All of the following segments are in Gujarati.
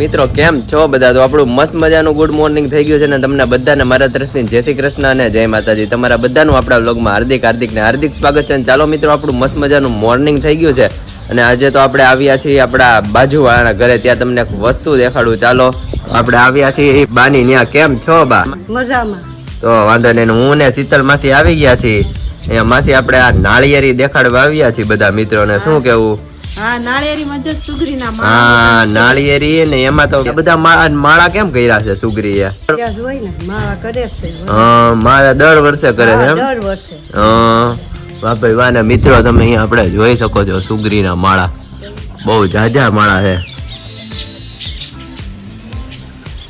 મિત્રો કેમ છો બધા? તો આપણું મસ્ત મજાનું ગુડ મોર્નિંગ થઈ ગયું છે ને તમને બધાને મારા તરફથી જય શ્રી કૃષ્ણ અને જય માતાજી. તમારા બધાનું આપણા વ્લોગમાં હાર્દિક હાર્દિક ને હાર્દિક સ્વાગત છે અને ચાલો મિત્રો આપણું મસ્ત મજાનું મોર્નિંગ થઈ ગયું છે. અને આજે તો આપણે આવ્યા છીએ આપણા બાજુવાળાના ઘરે. ત્યાં તમને એક વસ્તુ દેખાડું. ચાલો આપણે આવ્યા છીએ બાની ન્યા. કેમ છો બા? મજામાં. તો વાંધો નહીં હું ને શીતલ માસી આવી ગયા છીએ. અહીંયા માસી આપણે આ નાળિયેરી દેખાડવા આવ્યા છીએ બધા મિત્રોને. શું કેવું? હા નાળિયેરી ને એમાં તો બધા માળા કેમ કર્યા છે જ માળા દર વર્ષે કરે છે એમ? વાહ ભાઈ વાહ ને મિત્રો તમે અહીંયા આપણે જોઈ શકો છો સુગરીના માળા. બહુ જાજા માળા છે.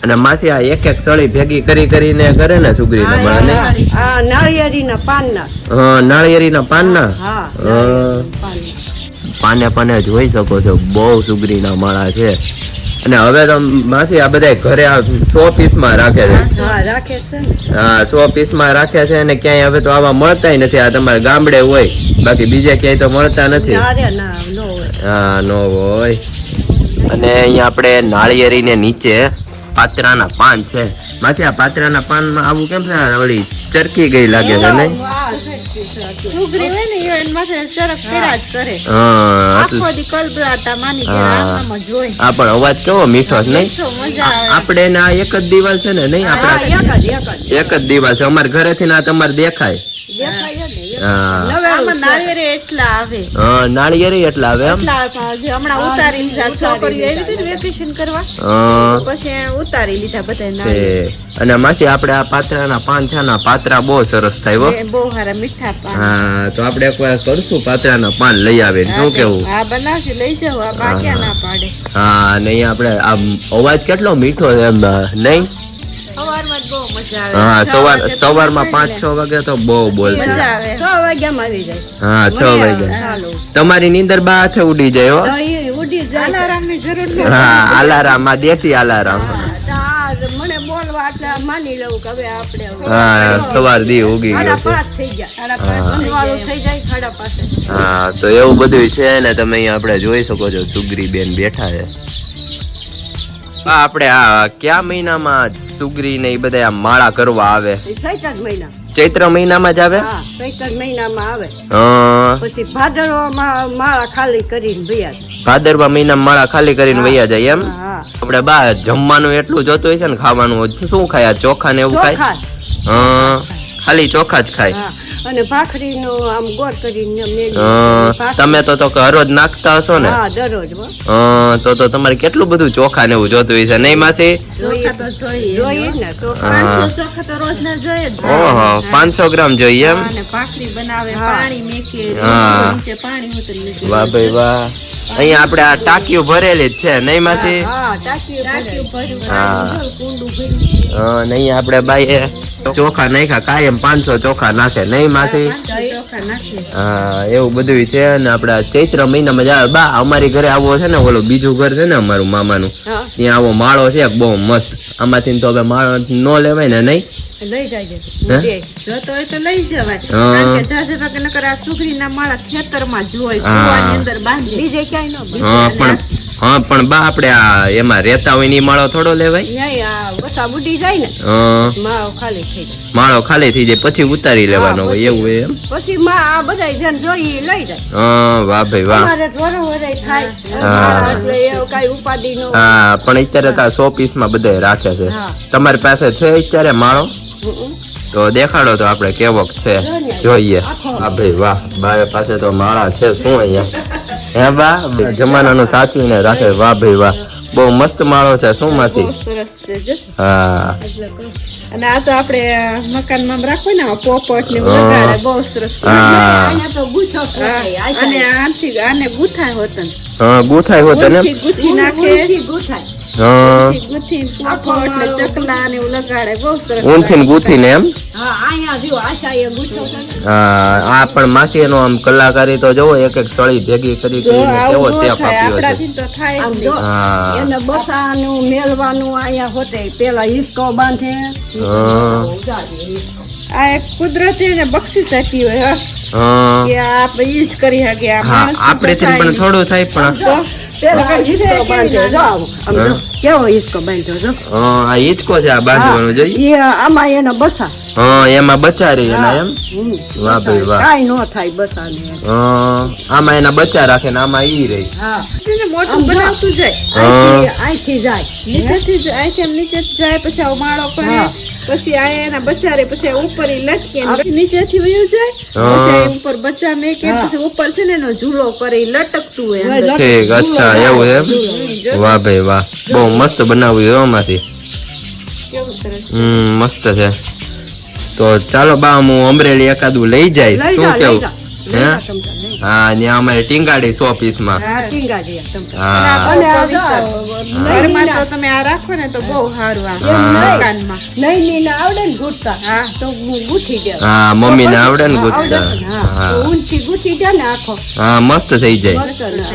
અને માસી આ એક એક સળી ભેગી કરી કરીને કરે ને સુગરીના માળા ને આ નાળિયેરીના પાનના. હા નાળિયેરીના પાનના? હા હા. પાને પાને જોઈ શકો છો. બહુ સુગરીના માળા છે. અને હવે તો માસી આ બધા ઘરે આ સો પીસમાં રાખે છે. હા રાખે છે ને. હા સો પીસમાં રાખે છે અને ક્યાંય હવે તો આવા મળતાય નથી. આ તમારે ગામડે હોય. બાકી બીજે ક્યાંય તો મળતા નથી. હા નો હોય. અને અહીંયા આપણે નાળિયેરીને નીચે પાત્રાના પાન છે. માસી આ પાત્રાના પાનમાં આવું કેમ છે આ ચરકી ગઈ લાગે છે નહીં? હોય ને માથે ચરક કર્યા જ કરે. આખો દી કલબલાટા માની કે આમાં જોઈ. આ પણ અવાજ કેવો મીઠો છે નહીં? આપણે ના એક જ દિવાલ છે ને નહીં? એક જ દિવાલ છે. અમારા ઘરેથી ના તમારે દેખાય. દેખાય નાળિયેરી એટલા આવે. હા, નાળિયેરી એટલે આવે એમ? એટલા આવે. જે હમણાં ઉતારી લીધા છોકરીઓ એવી હતી ને વેકેશન કરવા? પછી ઉતારી લીધા બધા અને માસી આપણે આ પાત્રાના પાન છે ને પાત્રા બહુ સરસ થાય હો. બહુ સારા મીઠા પાન. હા તો આપણે એકવાર કરશું પાત્રાના પાન લઈ આવે શું કેવું? હા બનાવશે લઈ જાઓ. આ બાક્યા ના પાડે. હા અને આપણે આ અવાજ કેટલો મીઠો એમ નહીં? હા સવાર સવારમાં પાંચ છ વાગે તો બહુ બોલતી હા છ વાગે તમારી નીંદર બા હાથે ઉડી જાય હો. હા અલારામ આ દેશી અલારામ. તો મને બોલવા એટલે માની લઉં કે હવે આપણે હા સવાર દી ઉગી ગયો થઈ ગયા. હા. થઈ જાય હા તો એવું બધું છે ને તમે અહીંયા આપણે જોઈ શકો છો. સુગરી બેન બેઠા છે. આપણે આ કયા મહિનામાં સુગરી ને એ બધા આ માળા કરવા આવે? ચૈત્ર મહિના. ચૈત્ર મહિનામાં જ આવે? હા ચૈત્ર મહિનામાં આવે. પછી ભાદરવામાં માળા ખાલી કરીને વૈયા ભાદરવા મહિનામાં માળા ખાલી કરીને વૈયા જાય એમ? આપડે આપણે બા જમવાનું એટલું જોતું હોય છે ને ખાવાનું. શું ખાય? ચોખા ને એવું ખાય? હા ખાલી ચોખા જ ખાય. અને ભાખરીનો આમ ગોળ કરીને મેલી તમે તો તો હરોજ નાખતા હશો ને હા દરરોજ હા, તો તો તમારે કેટલું બધું ચોખા ને એવું જોતું હોય છે નહીં માસી જોઈએ ચોખા તો જોઈએ જોઈએ ને તો હા. પાંચસો ચોખા તો રોજ ના જોઈએ જ ઓહો પાંચસો ગ્રામ જોઈએ એમ ભાખરી બનાવે હા. પાણી મેકે હા. પાણી ઉતરી વાહ ભાઈ વાહ અહીંયા આપણે આ ટાંકીઓ ભરેલી જ છે નહીં માસી હા ટાંકી ટાંકી ભરે. ભર્યું હા. પાણી ભર્યું, કુંડું ભર્યું. હા, ને અહીંયા આપણે બાઈએ ચોખા નાખ્યા કાયમ પાંચસો ચોખા નાખે નહીં માસી. હા એવું બધું છે અને આપડા ચૈત્ર મહિનામાં જ આવે બા અમારી ઘરે આવો છે ને ઓલો બીજું ઘર છે ને અમારું મામાનું. ત્યાં આવો માળો છે બહુ મસ્ત. આમાંથી તો હવે માળો નો લેવાય ને નહીં? લઈ જાય? હોય તો લઈ જવાય. પણ હા પણ બા આપણે આ એમાં રહેતા હોયની માળો થોડો લેવાય. બુડી જાય ને માળો ખાલી થઈ જાય. માળો ખાલી થઈ જાય પછી ઉતારી લેવાનો હોય એવું હોય એમ? પછી માં આ બધા જન જોઈ લઈ જાય. હા વાહ ભાઈ વાહ. અમારે વરો વરાય થાય. હા. એટલે એવું કાંઈ ઉપાધિ નો હા પણ અત્યારે તો સો પીસમાં બધા રાખે છે. તમારી પાસે છે અત્યારે માળો? તો દેખાડો તો આપણે કેવો છે. જોઈએ. હા ભાઈ વાહ. બા પાસે તો માળા છે શું અહીંયા? હે બા? જમાનાનું સાચવીને રાખે. વાહ ભાઈ વાહ. બહુ મસ્ત માળો છે શું જો. હા. અને આ તો આપણે મકાનમાં રાખો ને પોપટ ને વગાડે. બહુ સરસ હા. અને આથી આને ગુથાય હોતન હા ગુથાય હોતન ગુથી નાખે. ગુથાય. ગુથી ને એમ? હા પણ માસી આમ કલાકારી તો જોવો એક સળી ભેગી કરી કેવો આપ્યો છે. હા. બસાનું મેલવાનું અહીંયા હોતે પેલા હિસકો બાંધે. હા. આ એક કુદરતી ને બક્ષિસ આપી હોય હા. કે આ આપણે ઈ જ કરી શકીએ આપણે થાય પણ થોડું થાય પણ પેલા હિસકો બાંધે જો આમ આમ જો. હા. કેવો હિસકો બાંધ્યો છો? હા, આ હિંચકો છે આ બાંધવાનો જોઈએ. એ આમાં એનો બસા. હા એમાં બચા રહી એના એમ? વાહ ભાઈ વાહ. કાઈ નો થાય બસાને. હા, આમાં એના બચા રાખે ને આમાં ઈ રહી. હા. તેને મોટું બનાવતું જાય. અહીંથી જાય. નીચેથી જ અહીંથી આમ નીચે જાય પછી આવો માળો પડે પછી આ એના બચા રે પછી ઉપર ઈ લટકે ને નીચેથી વયું જાય પછી ઉપર બચા મે કે. પછી ઉપર છે ને એનો ઝૂલો કરે ઈ લટકતું હોય ઠીક અચ્છા એવું એમ? વાહ ભાઈ વાહ. બહુ હો બનાવ્યું કેવું એવામાંથી હમ મસ્ત છે. તો ચાલો બા હું અમરેલી એકાદું લઈ જાય. શું કેવું? હે? અમારે ટીંગાડી સો પીસમાં તમે આ રાખો ને તો બહુ સારું આવડે ને ગૂંથતા હા. તો હું ગૂંથી હા મમ્મી ને આવડે ને હા, ગુજતા આવડે છે ને, હા. હા ઊંચી ગૂંથી દે ને આખો. હા મસ્ત થઈ જાય.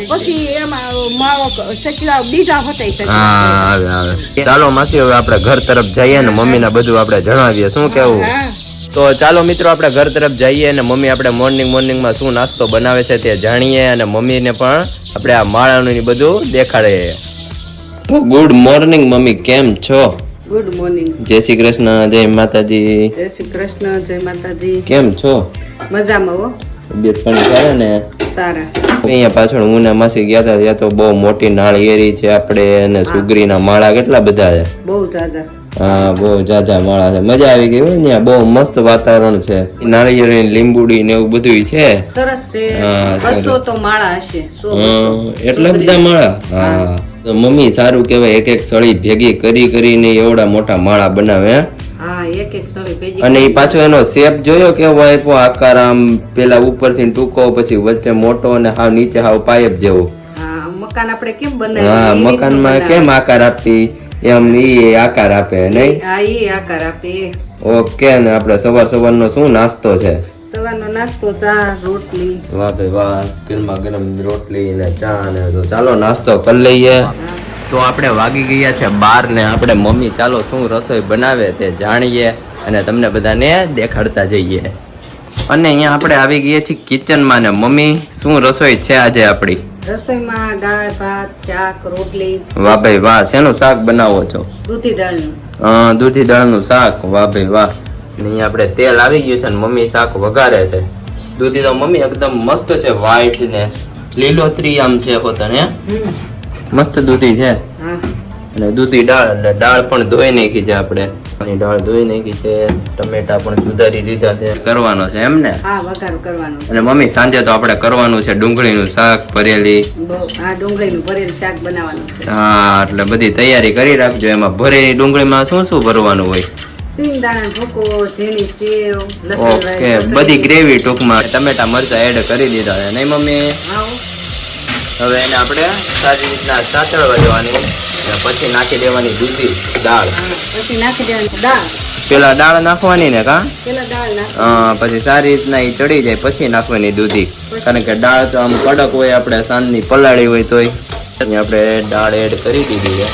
પછી એમાં માવો સચલા બીજા હોતા હા આવે આવે. ચાલો માસી હવે આપણે ઘર તરફ જઈએ ને મમ્મી ને બધું આપણે જણાવીએ. શું કેવું? તો ચાલો મિત્રો આપણે ઘર તરફ જઈએ અને મમ્મી આપણે મોર્નિંગ મોર્નિંગમાં શું નાસ્તો બનાવે છે તે જાણીએ અને મમ્મીને પણ આપણે આ માળાનું ને બધું દેખાડીએ. તો ગુડ મોર્નિંગ મમ્મી. કેમ છો? ગુડ મોર્નિંગ જય શ્રી કૃષ્ણ જય માતાજી. જય શ્રી કૃષ્ણ જય માતાજી. કેમ છો? મજામાં હો. તબિયત પાણી સારા ને? સારા. અહીંયા પાછળ હું ને માસી ગયા હતા ત્યાં તો બહુ મોટી નાળિયેરી છે આપણે અને સુગરીના માળા કેટલા બધા છે. બહુ જાજા. હા બહુ જાજા માળા છે. મજા આવી ગઈ હોય ત્યાં. બહુ મસ્ત વાતાવરણ છે. નાળિયેરી લીંબુડી ને એવું બધું છે. સરસ છે. હા, બસો તો માળા હશે. એટલા બધા માળા? હા. તો મમ્મી સારું કહેવાય એક એક સળી ભેગી કરી કરીને એવડા મોટા માળા બનાવે હા? એક એક સળી ભેજી અને એ પાછો એનો શેપ જોયો કેવો આપ્યો આકાર આમ પેલા ઉપરથી ટૂંકો પછી વચ્ચે મોટો અને હાવ નીચે હાવ પાઇપ જેવો. હા મકાન આપણે કેમ હા એ રીતનું મકાનમાં કેમ આકાર આપી? એમ ઈ આકાર આપે નહીં? હા ઈ આકાર આપે. ઓકે ને આપણે સવાર સવારનો શું નાસ્તો છે? સવારનો નાસ્તો ચા રોટલી. વાહ ભાઈ વાહ ગરમા ગરમ રોટલી ને ચા ને તો ચાલો નાસ્તો કરી લઈએ. તો આપણે વાગી ગયા છે બાર ને આપણે મમ્મી ચાલો શું રસોઈ બનાવે તે જાણીએ અને તમને બધાને દેખાડતા જઈએ. અને અહીંયા આપણે આવી ગયા છીએ કિચનમાં ને મમ્મી શું રસોઈ છે આજે આપણી? રસોઈમાં દાળ ભાત શાક રોટલી. વાહ ભાઈ વાહ શેનું શાક બનાવો છો? દૂધી દાળનું. દૂધી દાળનું શાક. વાહ ભાઈ વાહ. ને અહીંયા આપણે તેલ આવી ગયું છે ને મમ્મી શાક વઘારે છે. દૂધી તો મમ્મી એકદમ મસ્ત છે વ્હાઈટ ને લીલોતરી આમ છે પોતાને. મસ્ત દૂધી છે. અને દૂધી દાળ એટલે દાળ પણ ધોઈ નાખી છે આપણે. અને દાળ ધોઈ નાખી છે ટમેટા પણ સુધારી દીધા છે. કરવાનો છે એમ ને હા વઘાર કરવાનો અને મમ્મી સાંજે તો આપણે કરવાનું છે ડુંગળીનું શાક ભરેલી. હા ડુંગળીનું ભરેલ શાક બનાવવાનું છે. હા એટલે બધી તૈયારી કરી રાખજો. એમાં ભરેલી ડુંગળીમાં શું શું ભરવાનું હોય? ઓકે બધી ગ્રેવી ટૂંકમાં ટમેટા મરચા એડ કરી દીધા છે. નહીં મમ્મી. હવે એને આપણે સારી રીતના સાતળવા દેવાની અને પછી નાખી દેવાની દૂધી દાળ. પછી નાખી દેવાની દાળ. પેલા દાળ નાખવાની ને કા? પછી સારી રીતના એ ચડી જાય પછી નાખવાની દૂધી. કારણ કે દાળ તો આમ કડક હોય આપણે સાંજની પલાળી હોય તોય. આપણે દાળ એડ કરી દીધી છે.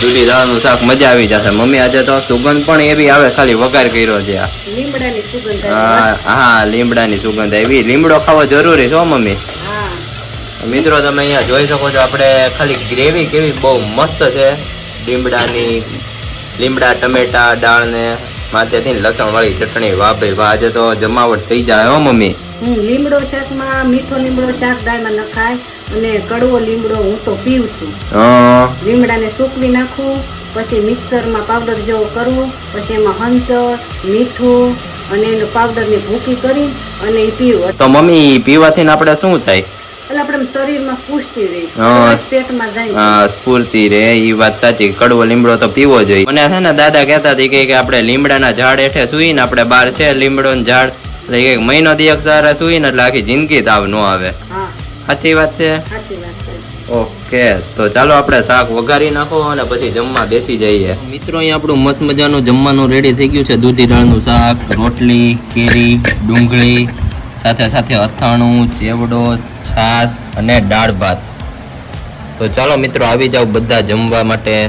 દૂધી દાળનું શાક મજા આવી જશે. મમ્મી આજે તો સુગંધ પણ એવી આવે ખાલી વઘાર કર્યો છે. હા લીમડાની સુગંધ આવી. લીમડો ખાવો જરૂરી છે મમ્મી. મિત્રો તમે અહીંયા જોઈ શકો છો આપણે ખાલી ગ્રેવી કેવી બહુ મસ્ત છે. લીમડાની લીમડા ટમેટા દાળ ને માથેથી લસણ વાળી ચટણી. વાહ ભાઈ વાહ આજે તો જમાવટ થઈ જાય હો મમ્મી. લીમડો શાકમાં મીઠો લીમડો શાક દાળમાં નખાય અને કડવો લીમડો હું તો પીવું છું. લીમડાને સૂકવી નાખું પછી મિક્સરમાં પાવડર જેવો કરવું પછી એમાં હંચળ મીઠું અને એનો પાવડરની ભૂકી કરી અને એ પીવું તો મમ્મી પીવાથી આપણે શું થાય? સ્ફૂર્તિ રે એ વાત સાચી. કડવો લીમડો તો પીવો જોઈએ. મને છે ને દાદા કહેતા હતી કે આપણે લીમડાના ઝાડ હેઠે સુઈને આપણે બહાર છે લીમડો ઝાડ એટલે કે મહિનો દિવસ સારા સુઈને એટલે આખી જિંદગી તાવ ન આવે. સાચી વાત છે? સાચી વાત છે. ઓકે તો ચાલો આપણે શાક વઘારી નાખો અને પછી જમવા બેસી જઈએ. મિત્રો અહીં આપણું મસ્ત મજાનું જમવાનું રેડી થઈ ગયું છે. દૂધી દાળનું શાક રોટલી કેરી ડુંગળી સાથે સાથે અથાણું, ચેવડો, છાશ અને દાળ ભાત. તો ચાલો મિત્રો, આવી જાવ બધા જમવા માટે.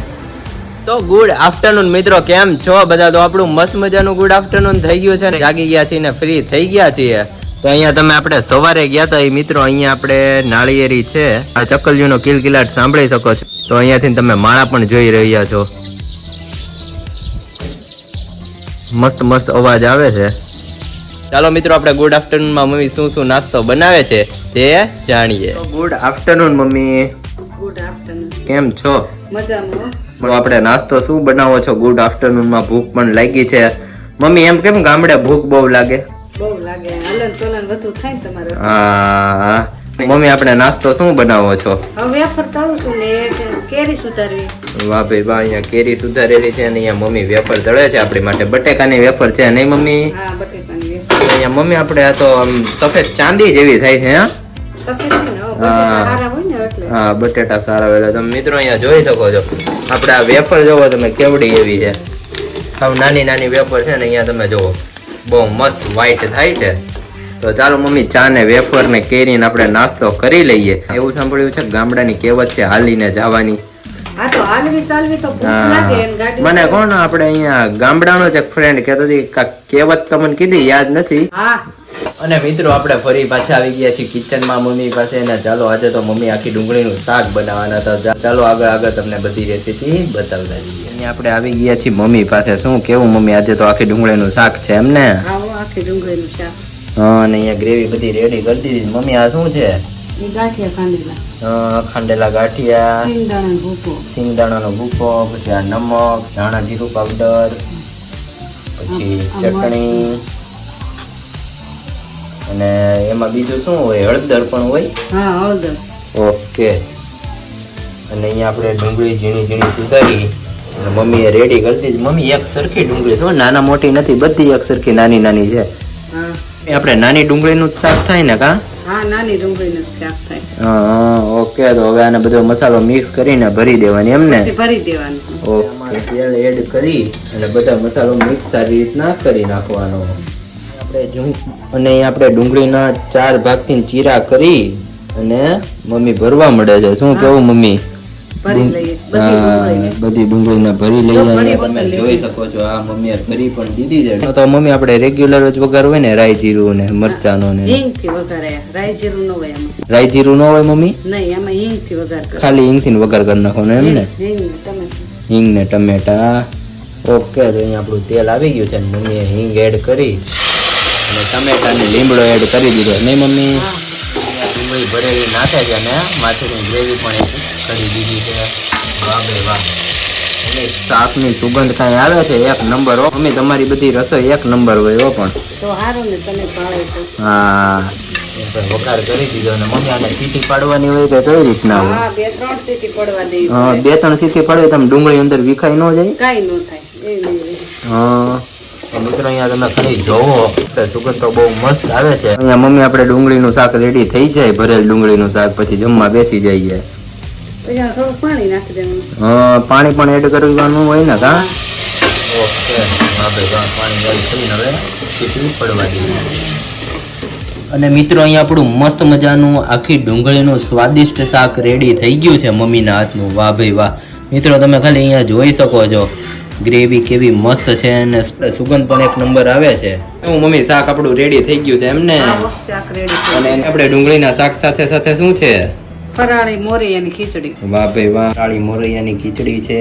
તો ગુડ આફ્ટરનૂન મિત્રો, કેમ છો બધા? તો આપણું મસ્ત મજાનું ગુડ આફ્ટરનૂન થઈ ગયું છે ને? જાગી ગયા છીએ ને ફ્રી થઈ ગયા છીએ. તો અહીંયા તમે આપણે સવારે ગયા હતા એ મિત્રો અહીંયા આપણે નાળિયેરી છે. આ ચકલીઓનો કિલકિલાટ સાંભળી શકો છો. તો અહીંયાથી તમે માળા પણ જોઈ રહ્યા છો. મસ્ત મસ્ત અવાજ આવે છે. ચાલો મિત્રો આપણે ગુડ આફ્ટરનૂનમાં મમ્મી શું શું નાસ્તો બનાવે છે તે જાણીએ. Good afternoon mummy. Good afternoon કેમ છો? મજામાં. તો આપણે નાસ્તો શું બનાવો છો? ગુડ આફ્ટરનૂનમાં ભૂખ પણ લાગી છે. મમ્મી એમ કેમ ગામડે ભૂખ બહુ લાગે? બહુ લાગે. હલન ચલન બધું થાય તમારે? હા. મમ્મી આપણે નાસ્તો શું બનાવો છો? હવે વેફર તળું છું ને કેરી સુધારવી. વાહ ભાઈ વાહ અહીંયા કેરી સુધારેલી છે અને અહીંયા મમ્મી વેફર તળે છે આપણી માટે. બટેકાની વેફર છે નહીં મમ્મી? હા વેફર અહીંયા મમ્મી આપણે આ તો સફેદ ચાંદી જેવી થાય છે હા? બટેટા સારા વેલા તમે મિત્રો અહીંયા જોઈ શકો છો. આપણે આ વેફર જોવો તમે કેવડી એવી છે. આમ નાની નાની વેફર છે ને અહીંયા તમે જુઓ બહુ મસ્ત વ્હાઈટ થાય છે. તો ચાલો મમ્મી ચા ને વેફર ને કેરીને આપણે નાસ્તો કરી લઈએ. એવું સાંભળ્યું છે? ગામડાની કહેવત છે હાલીને જવાની. તો તો મને કોણ આપણે અહીંયા ગામડાનો જ એક ફ્રેન્ડ કહેતો હતી કહેવત તમને કીધી યાદ નથી. અને મિત્રો આપણે ફરી પાછા આવી ગયા છીએ કિચનમાં મમ્મી પાસે. ને ચાલો આજે તો મમ્મી આખી ડુંગળીનું શાક બનાવવાના હતા. ચાલો આગળ આગળ તમને બધી રેસીપી બતાવતા જઈએ. અને આપણે આવી ગયા છીએ મમ્મી પાસે. શું કેવું મમ્મી આજે તો આખી ડુંગળીનું શાક છે એમ ને? આખી ડુંગળીનું શાક. હા અને અહીંયા ગ્રેવી બધી રેડી કરી દીધી. મમ્મી આ શું છે? એ ગાંઠિયા ખાંડેલા. ખાંડેલા ગાંઠિયા સિંગદાણા ભૂકો. સિંગદાણાનો ભૂકો પછી આ નમક ધાણા જીરું પાવડર પછી ચટણી. અને એમાં બીજું શું હોય? હળદર પણ હોય? હા હળદર. ઓકે. અને અહીંયા આપણે ડુંગળી ઝીણી ઝીણી સુધારી. અને મમ્મીએ રેડી કરી દીધી. મમ્મી એક સરખી ડુંગળી જો નાના મોટી નથી બધી એક સરખી નાની નાની છે. આપણે નાની ડુંગળીનું જ શાક થાય ને કા? હા નાની ડુંગળીનું શાક થાય. હા ઓકે તો હવે આને બધો મસાલો મિક્સ કરીને ભરી દેવાની એમ ને? ભરી દેવાનું. ઓકે તેલ એડ કરી અને બધા મસાલો મિક્સ સારી રીતના કરી નાખવાનો. આપણે અને આપણે ડુંગળીના ચાર ભાગથી ચીરા કરી અને મમ્મી ભરવા મળે છે. શું કેવું મમ્મી? ભરી લઈએ. બધી ડુંગળીને ભરી લઈએ તમે જોઈ શકો છો આ મમ્મીએ ભરી પણ દીધી છે. તો મમ્મી આપણે રેગ્યુલર જ વઘાર હોય ને રાઈ જીરું ને મરચાનો ને. વઘારાયા રાઈ જીરું ન હોય એમાં. રાઈ જીરું ન હોય મમ્મી? નહીં એમાં હિંગથી વઘાર કરો. ખાલી હિંગથી વઘાર કરી નાખવાનો એમ ને? હિંગ ને હિંગ ને ટમેટા. ઓકે તો અહીંયા આપણું તેલ આવી ગયું છે ને મમ્મીએ હિંગ એડ કરી. અને ટમેટા ને લીમડો એડ કરી દીધો નહીં મમ્મી? ડુંગળી ભરેલી નાખે છે ને માથેની ગ્રેવી પણ એડ કરી દીધી છે. વાહ બે વાહ શાકની સુગંધ કાંઈ આવે છે? એક નંબર હો. મમ્મી તમારી બધી રસોઈ એક નંબર હોય હો પણ. તો સારું ને તને ભાવે હા. વઘાર કરી દીધો અને મમ્મી આને સીટી પાડવાની હોય કે કઈ રીતના હોય? બે ત્રણ સીટી પડવા દેવી હા, બે ત્રણ સીટી પડે તમે ડુંગળી અંદર વિખાઈ ન જાય? કાંઈ ન થાય. હા. મિત્રો અહીંયા તમે ખાલી જોવો. સુગંધ તો બહુ મસ્ત આવે છે. અહીંયા મમ્મી આપણે ડુંગળીનું શાક રેડી થઈ જાય ભરેલ ડુંગળીનું શાક પછી જમવા બેસી જઈએ થોડું પાણી નાખી દેવાનું. હા, પાણી પણ એડ કરવાનું હોય ને કા અને મિત્રો અહીંયા આપણું મસ્ત મજાનું આખી ડુંગળીનું સ્વાદિષ્ટ શાક રેડી થઈ ગયું છે મમ્મીના હાથનું. વાહ ભાઈ વાહ. મિત્રો તમે ખાલી અહીંયા જોઈ શકો છો. ગ્રેવી કેવી મસ્ત છે અને સુગંધ પણ એક નંબર આવે છે. હું મમ્મી શાક આપણું રેડી થઈ ગયું છે એમ ને આ વખત શાક રેડી અને આપણે ડુંગળીના શાક સાથે સાથે શું છે? ફરાળી મોરી ખીચડી. વાહ ભાઈ વાહ. ફરાળી મોરૈયાની ખીચડી છે.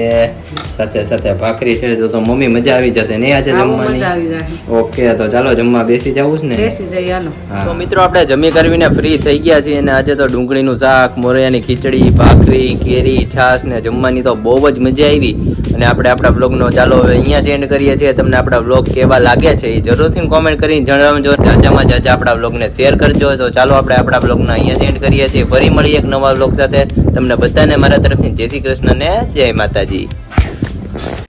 સાથે સાથે ભાખરી છે. તો તો મમ્મી મજા આવી જશે ને આજે જમવાની? મજા આવી જશે ઓકે તો ચાલો જમવા બેસી જાવું છે ને? બેસી જાય હાલો. તો મિત્રો આપણે જમી કરવીને ફ્રી થઈ ગયા છીએ અને આજે તો ડુંગળીનું શાક મોરૈયાની ખીચડી ભાખરી કેરી છાશ ને જમવાની તો બહુ જ મજા આવી. અને આપણે આપણા બ્લોગનો ચાલો હવે અહીંયા જ એન્ડ કરીએ છીએ. તમને આપણા બ્લોગ કેવા લાગે છે એ જરૂરથી કોમેન્ટ કરીને જણાવજો. જાજામાં જાજા આપણા બ્લોગને શેર કરજો. તો ચાલો આપણે આપણા બ્લોગનો અહીંયા જ એન્ડ કરીએ છીએ. ફરી મળીએ એક નવા બ્લોગ સાથે તમને બધાને મારા તરફથી જય શ્રી કૃષ્ણ ને જય માતાજી.